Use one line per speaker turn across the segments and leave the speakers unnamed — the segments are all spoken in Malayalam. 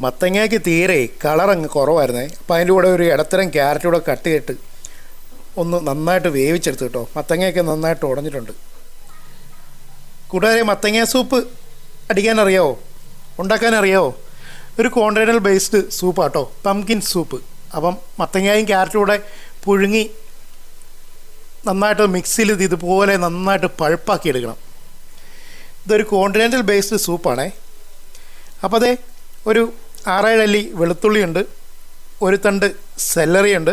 മത്തങ്ങയ്ക്ക് തീരെ കളർ അങ്ങ് കുറവായിരുന്നേ. അപ്പോൾ അതിന്റെ കൂടെ ഒരു ഇടത്തരം ക്യാരറ്റ് കൂടെ കട്ട് ചെയ്തിട്ട് ഒന്ന് നന്നായിട്ട് വേവിച്ചെടുത്ത് കേട്ടോ. മത്തങ്ങയൊക്കെ നന്നായിട്ട് ഉടഞ്ഞിട്ടുണ്ട്. കൂടാതെ മത്തങ്ങ സൂപ്പ് അടിക്കാൻ അറിയാവോ ഉണ്ടാക്കാൻ അറിയാവോ ഒരു കോണ്ടിനൽ ബേസ്ഡ് സൂപ്പാട്ടോ പംകിൻ സൂപ്പ് അപ്പം മത്തങ്ങയും ക്യാരറ്റും കൂടെ പുഴുങ്ങി നന്നായിട്ട് മിക്സിയിൽ ഇത് ഇതുപോലെ നന്നായിട്ട് പഴുപ്പാക്കി എടുക്കണം. ഇതൊരു കോണ്ടിനെന്റൽ ബേസ്ഡ് സൂപ്പാണേ അപ്പോൾ അതെ ഒരു ആറേഴ് അല്ലി വെളുത്തുള്ളിയുണ്ട് ഒരു തണ്ട് സെല്ലറിയുണ്ട്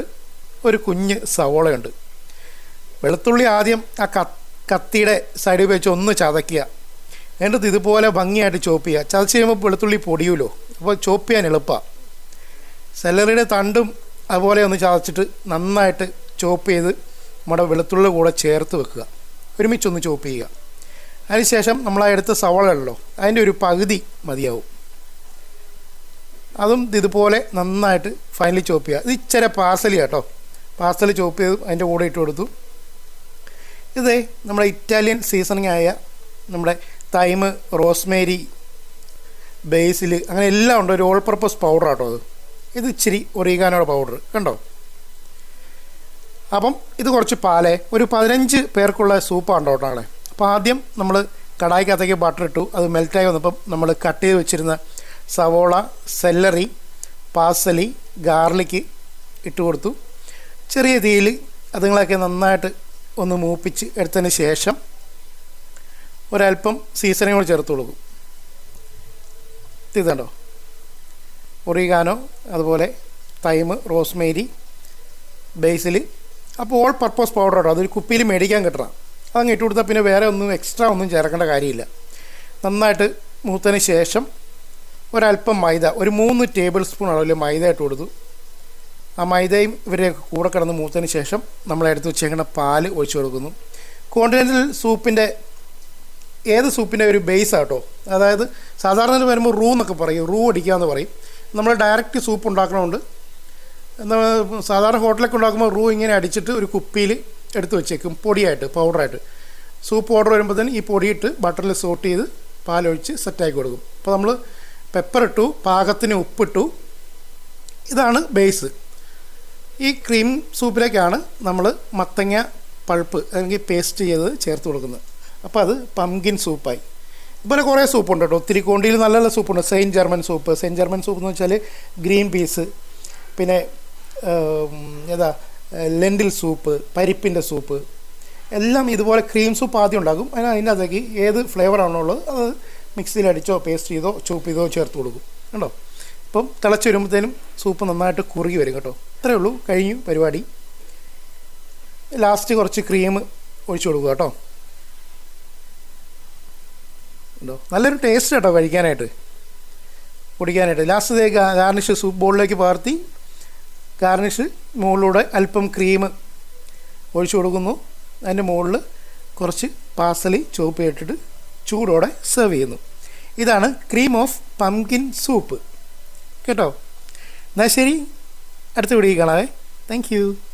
ഒരു കുഞ്ഞ് സവോളയുണ്ട്. വെളുത്തുള്ളി ആദ്യം ആ കത്തിയുടെ സൈഡിൽ വെച്ച് ഒന്ന് ചതയ്ക്കുക. എന്നിട്ട് ഇതുപോലെ ഭംഗിയായിട്ട് ചോപ്പ് ചെയ്യുക. ചതച്ച് കഴിയുമ്പോൾ വെളുത്തുള്ളി പൊടിയുമല്ലോ. അപ്പോൾ ചോപ്പ് ചെയ്യാൻ എളുപ്പമാണ് സെല്ലറിയുടെ തണ്ടും അതുപോലെ ഒന്ന് ചതച്ചിട്ട് നന്നായിട്ട് ചോപ്പ് ചെയ്ത് നമ്മുടെ വെളുത്തുള്ളി കൂടെ ചേർത്ത് വെക്കുക. ഒരുമിച്ചൊന്ന് ചോപ്പ് ചെയ്യുക. അതിനുശേഷം നമ്മൾ എടുത്ത സവള അതിന്റെ ഒരു പകുതി മതിയാവും. അതും ഇതുപോലെ നന്നായിട്ട് ഫൈനലി ചോപ്പ് ചെയ്യുക. ഇത് ഇച്ചിരി പാസലി കേട്ടോ പാസലി ചോപ്പ് ചെയ്ത് അതിന്റെ കൂടെ ഇട്ട് കൊടുത്തു. ഇത് നമ്മുടെ ഇറ്റാലിയൻ സീസണിങ് ആയ നമ്മുടെ തൈമ് റോസ്മേരി ബേസിൽ അങ്ങനെ എല്ലാം ഉണ്ട്. ഒരു ഓൾ പർപ്പസ് പൗഡർ ആട്ടോ അത്. ഇത് ഇച്ചിരി ഒറിഗാനോയുടെ പൗഡർ കണ്ടോ? അപ്പം ഇത് കുറച്ച് പാൽ. ഒരു പതിനഞ്ച് പേർക്കുള്ള സൂപ്പാണ് കേട്ടോ അവിടെ അപ്പോൾ ആദ്യം നമ്മൾ കടായിക്കകത്തേക്ക് ബട്ടർ ഇട്ടു. അത് മെൽറ്റായി വന്നപ്പം നമ്മൾ കട്ട് ചെയ്ത് വെച്ചിരുന്ന സവോള സെല്ലറി പാസലി ഗാർലിക്ക് ഇട്ട് കൊടുത്തു. ചെറിയ തീയിൽ അതുങ്ങളൊക്കെ നന്നായിട്ട് ഒന്ന് മൂപ്പിച്ച് എടുത്തതിന് ശേഷം ഒരല്പം സീസണിങ് കൂടി ചേർത്ത് കൊടുക്കും. ഇതുണ്ടോ ഒറിഗാനോ അതുപോലെ തൈമ് റോസ്മേരി ബേസിൽ അപ്പോൾ ഓൾ പർപ്പസ് പൗഡർ കേട്ടോ അതൊരു കുപ്പിയിൽ മേടിക്കാൻ കിട്ടണം. അതങ്ങ് ഇട്ട് കൊടുത്താൽ പിന്നെ വേറെ ഒന്നും എക്സ്ട്രാ ഒന്നും ചേർക്കേണ്ട കാര്യമില്ല. നന്നായിട്ട് മൂത്തതിന് ശേഷം ഒരല്പം മൈദ ഒരു മൂന്ന് ടേബിൾ സ്പൂൺ അളവിൽ മൈദ ഇട്ട് കൊടുത്തു. ആ മൈദയും ഇവരെയൊക്കെ കൂടെ കിടന്ന് മൂത്തതിന് ശേഷം നമ്മൾ എടുത്ത് വെച്ചേക്കുന്ന പാൽ ഒഴിച്ചു കൊടുക്കുന്നു. കോണ്ടിനെന്റൽ സൂപ്പിന്റെ ഏത് സൂപ്പിന്റെ ഒരു ബേസ് ആട്ടോ? അതായത് സാധാരണ വരുമ്പോൾ റൂ എന്നൊക്കെ പറയും റൂ അടിക്കുക എന്ന് പറയും. നമ്മൾ ഡയറക്റ്റ് സൂപ്പ് ഉണ്ടാക്കണമുണ്ട് സാധാരണ ഹോട്ടലൊക്കെ ഉണ്ടാക്കുമ്പോൾ റൂ ഇങ്ങനെ അടിച്ചിട്ട് ഒരു കുപ്പിയിൽ എടുത്ത് വെച്ചേക്കും പൊടിയായിട്ട് പൗഡറായിട്ട്. സൂപ്പ് ഓർഡർ വരുമ്പോൾ തന്നെ ഈ പൊടിയിട്ട് ബട്ടറിൽ സോട്ട് ചെയ്ത് പാലൊഴിച്ച് സെറ്റാക്കി കൊടുക്കും. അപ്പോൾ നമ്മൾ പെപ്പർ ഇട്ടു പാകത്തിന് ഉപ്പിട്ടു. ഇതാണ് ബേസ് ഈ ക്രീം സൂപ്പിലേക്കാണ് നമ്മൾ മത്തങ്ങ പൾപ്പ് അല്ലെങ്കിൽ പേസ്റ്റ് ചെയ്ത് ചേർത്ത് കൊടുക്കുന്നത്. അപ്പോൾ അത് പംകിൻ സൂപ്പായി ഇതുപോലെ കുറേ സൂപ്പുണ്ട് കേട്ടോ. ഒത്തിരി കോണ്ടിയിൽ നല്ല നല്ല സൂപ്പുണ്ട് Saint Germain soup Saint Germain soup എന്ന് വെച്ചാൽ ഗ്രീൻ പീസ് പിന്നെ ഏതാ ലെൻഡിൽ സൂപ്പ് പരിപ്പിന്റെ സൂപ്പ് എല്ലാം ഇതുപോലെ ക്രീം സൂപ്പ് ആദ്യം ഉണ്ടാകും. അതിനകത്തേക്ക് ഏത് ഫ്ലേവറാണുള്ളത് അത് മിക്സിയിൽ അടിച്ചോ പേസ്റ്റ് ചെയ്തോ ചോപ്പ് ചെയ്തോ ചേർത്ത് കൊടുക്കും. കണ്ടോ? ഇപ്പം തിളച്ച് വരുമ്പോഴത്തേനും സൂപ്പ് നന്നായിട്ട് കുറുകി വരും കേട്ടോ. അത്രയേ ഉള്ളൂ. കഴിഞ്ഞു. പരിപാടി. ലാസ്റ്റ് കുറച്ച് ക്രീം ഒഴിച്ചു കൊടുക്കുക കേട്ടോ. ഉണ്ടോ നല്ലൊരു ടേസ്റ്റ് കേട്ടോ കഴിക്കാനായിട്ട്. കുടിക്കാനായിട്ട് ലാസ്റ്റ് ഗാർണിഷ് സൂപ്പ് ബോളിലേക്ക് പകർത്തി. ഗാർണിഷ് മുകളിലൂടെ അല്പം ക്രീം ഒഴിച്ചു കൊടുക്കുന്നു. അതിന്റെ മുകളിൽ കുറച്ച് പാസലി ചോപ്പ് ചെയ്തിട്ട് ചൂടോടെ സെർവ് ചെയ്യുന്നു. ഇതാണ് ക്രീം ഓഫ് പംകിൻ സൂപ്പ് കേട്ടോ? എന്നാൽ ശരി. അടുത്ത വീഡിയോ കാണാവേ. താങ്ക്